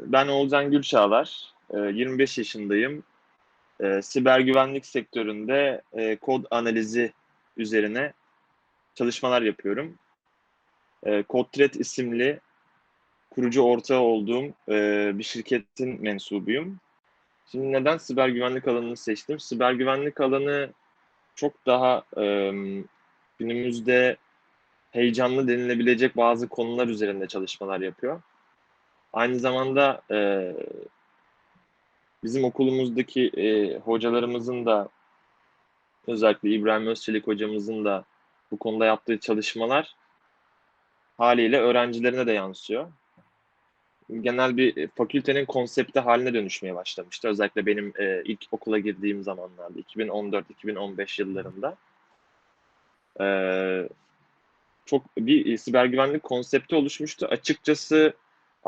ben Oğulcan Gülçağlar, e, 25 yaşındayım. E, siber güvenlik sektöründe e, kod analizi üzerine çalışmalar yapıyorum. E, CodeThread isimli kurucu ortağı olduğum e, bir şirketin mensubuyum. Şimdi neden siber güvenlik alanını seçtim? Siber güvenlik alanı çok daha e, günümüzde heyecanlı denilebilecek bazı konular üzerinde çalışmalar yapıyor. Aynı zamanda e, bizim okulumuzdaki e, hocalarımızın da özellikle İbrahim Özçelik hocamızın da bu konuda yaptığı çalışmalar haliyle öğrencilerine de yansıyor. Genel bir fakültenin konsepti haline dönüşmeye başlamıştı. Özellikle benim e, ilk okula girdiğim zamanlarda, 2014-2015 yıllarında. E, çok bir siber güvenlik konsepti oluşmuştu. Açıkçası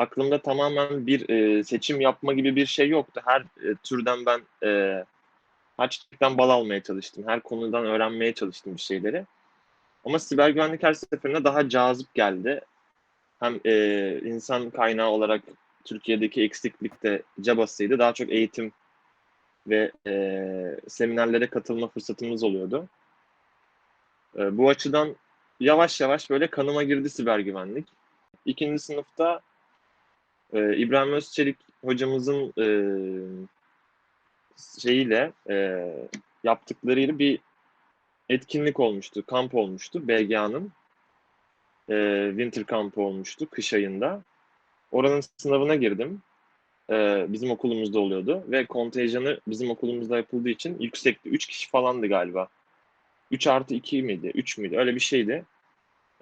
aklımda tamamen bir e, seçim yapma gibi bir şey yoktu. Her e, türden ben e, her çiçekten bal almaya çalıştım. Her konudan öğrenmeye çalıştım bir şeyleri. Ama siber güvenlik her seferinde daha cazip geldi. Hem e, insan kaynağı olarak Türkiye'deki eksiklik de cabasıydı. Daha çok eğitim ve e, seminerlere katılma fırsatımız oluyordu. E, bu açıdan yavaş yavaş böyle kanıma girdi siber güvenlik. İkinci sınıfta e, İbrahim Özçelik hocamızın e, şeyiyle e, yaptıklarıyla bir etkinlik olmuştu, kamp olmuştu BGA'nın. E, winter kampı olmuştu kış ayında. Oranın sınavına girdim. E, bizim okulumuzda oluyordu ve kontenjanı bizim okulumuzda yapıldığı için yüksekti. 3 kişi falandı galiba. 3 artı 2 miydi? 3 müydü? Öyle bir şeydi.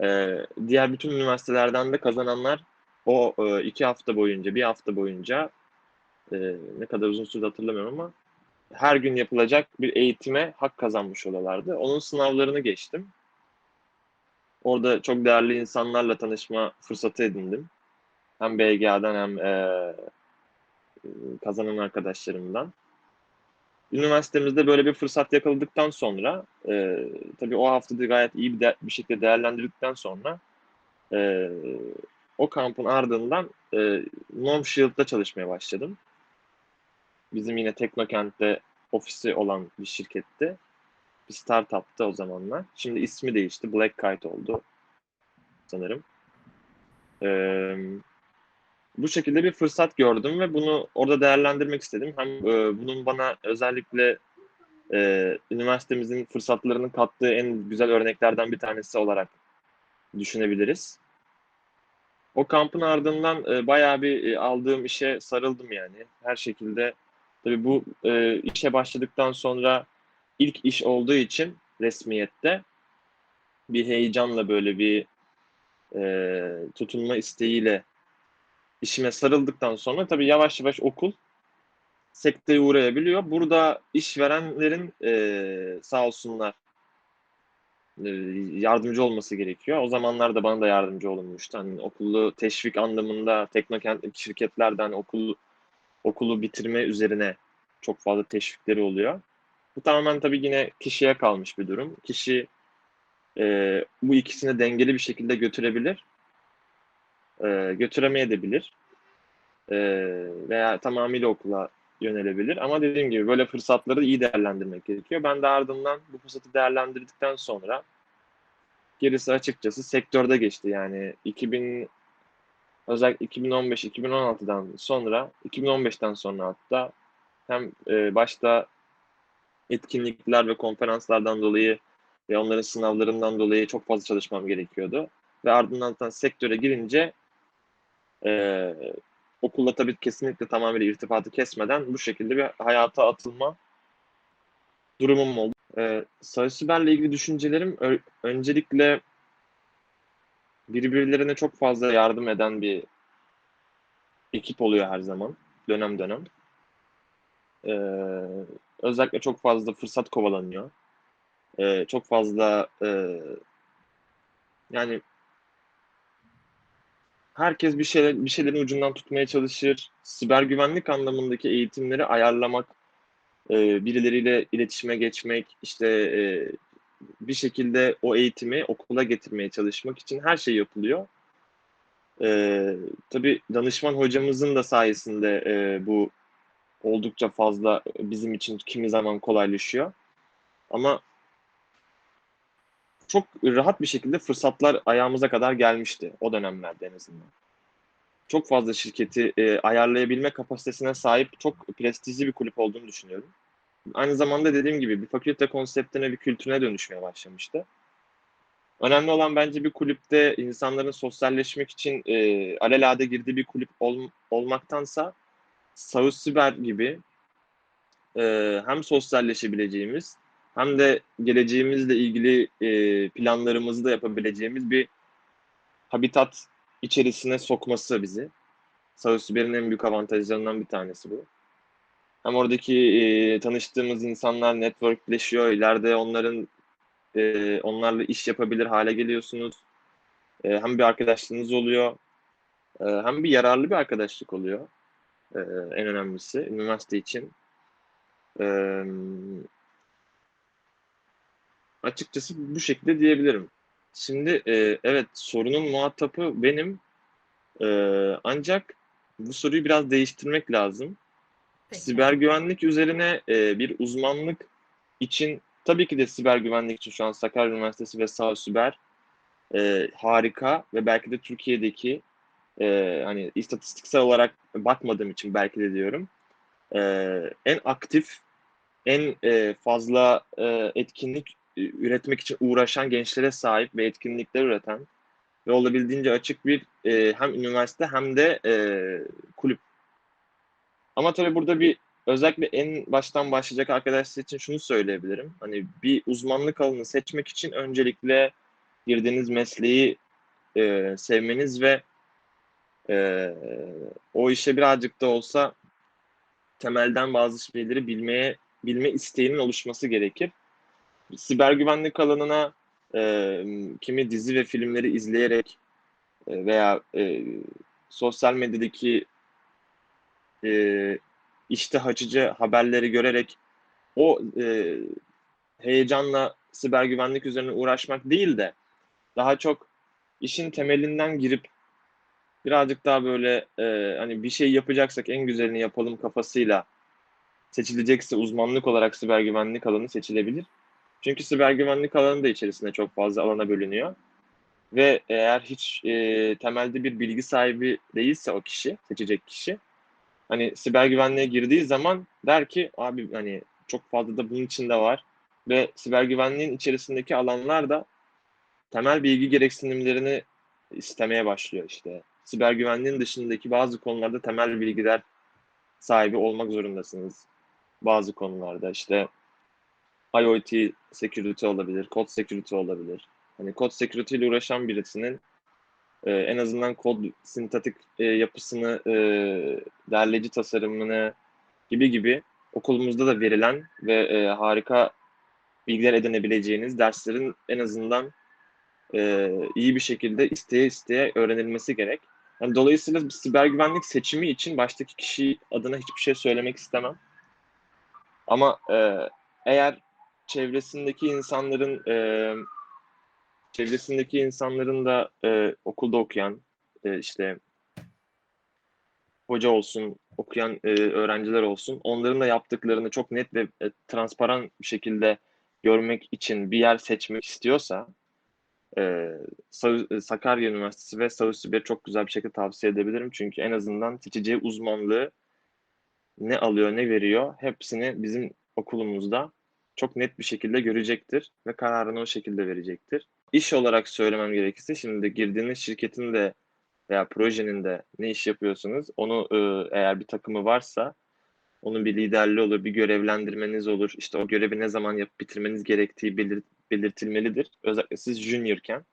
E, diğer bütün üniversitelerden de kazananlar o e, iki hafta boyunca, bir hafta boyunca e, ne kadar uzun süre hatırlamıyorum ama her gün yapılacak bir eğitime hak kazanmış oluyorlardı. Onun sınavlarını geçtim. Orada çok değerli insanlarla tanışma fırsatı edindim. Hem BGA'dan hem e, kazanan arkadaşlarımdan. Üniversitemizde böyle bir fırsat yakaladıktan sonra, e, tabii o haftada gayet iyi bir, de, bir şekilde değerlendirdikten sonra e, o kampın ardından e, Norm Shield'da çalışmaya başladım. Bizim yine Teknokent'te ofisi olan bir şirketti. Bir startup'tı o zamanlar. Şimdi ismi değişti. Black Kite oldu sanırım. Ee, bu şekilde bir fırsat gördüm ve bunu orada değerlendirmek istedim. Hem e, bunun bana özellikle e, üniversitemizin fırsatlarının kattığı en güzel örneklerden bir tanesi olarak düşünebiliriz. O kampın ardından e, bayağı bir e, aldığım işe sarıldım yani. Her şekilde tabii bu e, işe başladıktan sonra ilk iş olduğu için resmiyette bir heyecanla böyle bir e, tutunma isteğiyle işime sarıldıktan sonra tabii yavaş yavaş okul sekteye uğrayabiliyor. Burada işverenlerin e, sağ olsunlar yardımcı olması gerekiyor. O zamanlarda bana da yardımcı olunmuştu. Hani okulu teşvik anlamında teknokentlik şirketlerden okulu okulu bitirme üzerine çok fazla teşvikleri oluyor. Bu tamamen tabii yine kişiye kalmış bir durum. Kişi e, bu ikisini dengeli bir şekilde götürebilir, e, götüremeyebilir e, veya tamamıyla okula yönelebilir. Ama dediğim gibi böyle fırsatları iyi değerlendirmek gerekiyor. Ben de ardından bu fırsatı değerlendirdikten sonra gerisi açıkçası sektörde geçti. Yani 2000 özellikle 2015-2016'dan sonra 2015'ten sonra hatta hem e, başta etkinlikler ve konferanslardan dolayı ve onların sınavlarından dolayı çok fazla çalışmam gerekiyordu. Ve ardından sektöre girince e, okulla tabii kesinlikle tamamıyla irtibatı kesmeden bu şekilde bir hayata atılma durumum oldu. Ee, Sarı ilgili düşüncelerim öncelikle birbirlerine çok fazla yardım eden bir ekip oluyor her zaman, dönem dönem. Ee, özellikle çok fazla fırsat kovalanıyor. Ee, çok fazla e, yani herkes bir şeyler bir şeylerin ucundan tutmaya çalışır. Siber güvenlik anlamındaki eğitimleri ayarlamak, e, birileriyle iletişime geçmek, işte e, bir şekilde o eğitimi okula getirmeye çalışmak için her şey yapılıyor. Eee, tabii danışman hocamızın da sayesinde, eee, bu oldukça fazla bizim için kimi zaman kolaylaşıyor. Ama çok rahat bir şekilde fırsatlar ayağımıza kadar gelmişti o dönemlerde en azından. Çok fazla şirketi, eee, ayarlayabilme kapasitesine sahip çok prestijli bir kulüp olduğunu düşünüyorum. Aynı zamanda dediğim gibi bir fakülte konseptine, bir kültürüne dönüşmeye başlamıştı. Önemli olan bence bir kulüpte insanların sosyalleşmek için, eee, alelade girdiği bir kulüp ol olmaktansa South Siber gibi, eee, hem sosyalleşebileceğimiz hem de geleceğimizle ilgili, eee, planlarımızı da yapabileceğimiz bir habitat içerisine sokması bizi. South Siber'in en büyük avantajlarından bir tanesi bu. Hem oradaki, eee, tanıştığımız insanlar network'leşiyor. İleride onların, eee, onlarla iş yapabilir hâle geliyorsunuz. Eee, hem bir arkadaşlığınız oluyor, eee, hem bir yararlı bir arkadaşlık oluyor, eee, en önemlisi üniversite için. Emm Açıkçası bu şekilde diyebilirim. Şimdi, eee, evet, sorunun muhatabı benim, eee, ancak bu soruyu biraz değiştirmek lazım. Peki. Siber güvenlik üzerine, eee, bir uzmanlık için tabii ki de siber güvenlik için şu an Sakarya Üniversitesi ve SAO Siber, eee, harika ve belki de Türkiye'deki, eee, hani, istatistiksel olarak bakmadığım için belki de diyorum, eee, en aktif, en, eee, fazla, eee, etkinlik, üretmek için uğraşan gençlere sahip ve etkinlikler üreten ve olabildiğince açık bir, eee, hem üniversite hem de, eee, kulüp. Ama tabii burada bir özellikle en baştan başlayacak arkadaşlar için şunu söyleyebilirim. Hani, bir uzmanlık alanı seçmek için öncelikle girdiğiniz mesleği, eee, sevmeniz ve, eee, o işe birazcık da olsa temelden bazı şeyleri bilmeye bilme isteğinin oluşması gerekir. Siber güvenlik alanına, emm, kimi dizi ve filmleri izleyerek, eee, veya, eee, sosyal medyadaki eee, iştah açıcı haberleri görerek o, eee, heyecanla siber güvenlik üzerine uğraşmak değil de daha çok işin temelinden girip birazcık daha böyle, eee, hani, bir şey yapacaksak en güzelini yapalım kafasıyla seçilecekse uzmanlık olarak siber güvenlik alanı seçilebilir. Çünkü siber güvenlik alanı da içerisinde çok fazla alana bölünüyor ve eğer hiç, eee, temelde bir bilgi sahibi değilse o kişi, seçecek kişi, hani, siber güvenliğe girdiği zaman der ki, "Abi, hani, çok fazla da bunun içinde var." Ve siber güvenliğin içerisindeki alanlar da temel bilgi gereksinimlerini istemeye başlıyor işte. Siber güvenliğin dışındaki bazı konularda temel bilgiler sahibi olmak zorundasınız bazı konularda. İşte, IoT security olabilir, code security olabilir. Hani, code security ile uğraşan birisinin, eee, en azından kod sintatik, eee, yapısını, eee, derleyici tasarımını gibi gibi okulumuzda da verilen ve, eee, harika bilgiler edinebileceğiniz derslerin en azından, eee, iyi bir şekilde isteye isteye öğrenilmesi gerek. Hani, dolayısıyla siber güvenlik seçimi için baştaki kişi adına hiçbir şey söylemek istemem. Ama, eee, eğer çevresindeki insanların, emm, çevresindeki insanların da, eee, okulda okuyan, eee, işte hoca olsun, okuyan, eee, öğrenciler olsun, onların da yaptıklarını çok net ve, eee, transparan bir şekilde görmek için bir yer seçmek istiyorsa, Sav eee, Sakarya Üniversitesi ve SAO Siber'i çok güzel bir şekilde tavsiye edebilirim. Çünkü en azından seçeceği uzmanlığı ne alıyor, ne veriyor hepsini bizim okulumuzda çok net bir şekilde görecektir ve kararını o şekilde verecektir. İş olarak söylemem gerekirse şimdi girdiğiniz şirketin de veya projenin de ne iş yapıyorsunuz onu, ııı, eğer bir takımı varsa onun bir liderliği olur, bir görevlendirmeniz olur. İşte, o görevi ne zaman yapıp bitirmeniz gerektiği belir belirtilmelidir. Özellikle siz junior'ken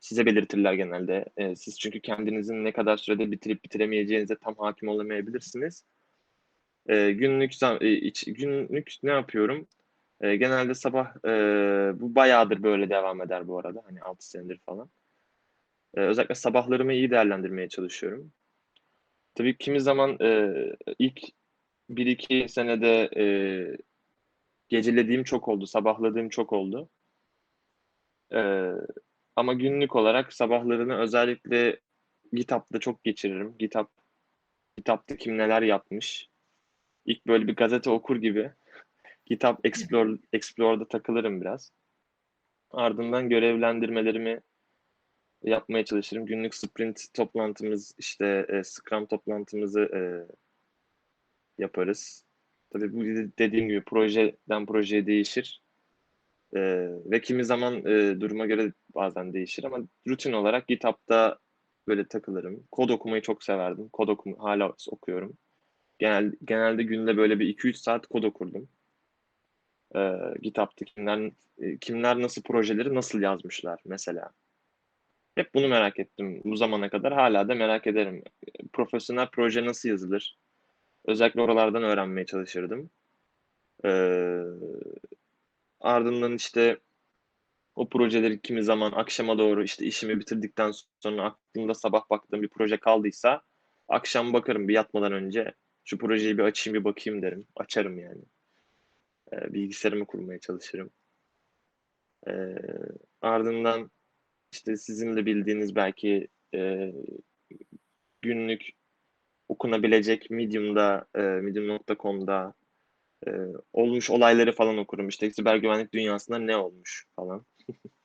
size belirtirler genelde. Eee, siz çünkü kendinizin ne kadar sürede bitirip bitiremeyeceğinize tam hâkim olamayabilirsiniz. Eee, günlük eee, iç günlük ne yapıyorum? Eee, genelde sabah, eee, bu bayağıdır böyle devam eder bu arada, hani, 6 senedir falan. Eee, özellikle sabahlarımı iyi değerlendirmeye çalışıyorum. Tabii kimi zaman, eee, ilk 1-2 senede, eee, gecelediğim çok oldu, sabahladığım çok oldu. Eee, ama günlük olarak sabahlarını özellikle GitHub'da çok geçiririm. GitHub GitHub'da kim neler yapmış. İlk böyle bir gazete okur gibi GitHub Explore, Explore'da takılırım biraz. Ardından görevlendirmelerimi yapmaya çalışırım. Günlük sprint toplantımız, işte e, Scrum toplantımızı e, yaparız. Tabii bu dediğim gibi projeden projeye değişir. E, ve kimi zaman e, duruma göre bazen değişir ama rutin olarak GitHub'da böyle takılırım. Kod okumayı çok severdim. Kod okumayı hala okuyorum. Genel, genelde günde böyle bir 2-3 saat kod okurdum. E, GitHub'da kimler, e, kimler nasıl projeleri nasıl yazmışlar mesela. Hep bunu merak ettim bu zamana kadar. Hala da merak ederim. Profesyonel proje nasıl yazılır? Özellikle oralardan öğrenmeye çalışırdım. Ee, ardından işte o projeleri kimi zaman akşama doğru işte işimi bitirdikten sonra aklımda sabah baktığım bir proje kaldıysa akşam bakarım bir yatmadan önce şu projeyi bir açayım bir bakayım derim. Açarım yani. Ee, bilgisayarımı kurmaya çalışırım. Ee, ardından işte sizin de bildiğiniz belki e, günlük okunabilecek Medium'da, e, medium.com'da e, olmuş olayları falan okurum. İşte siber güvenlik dünyasında ne olmuş falan.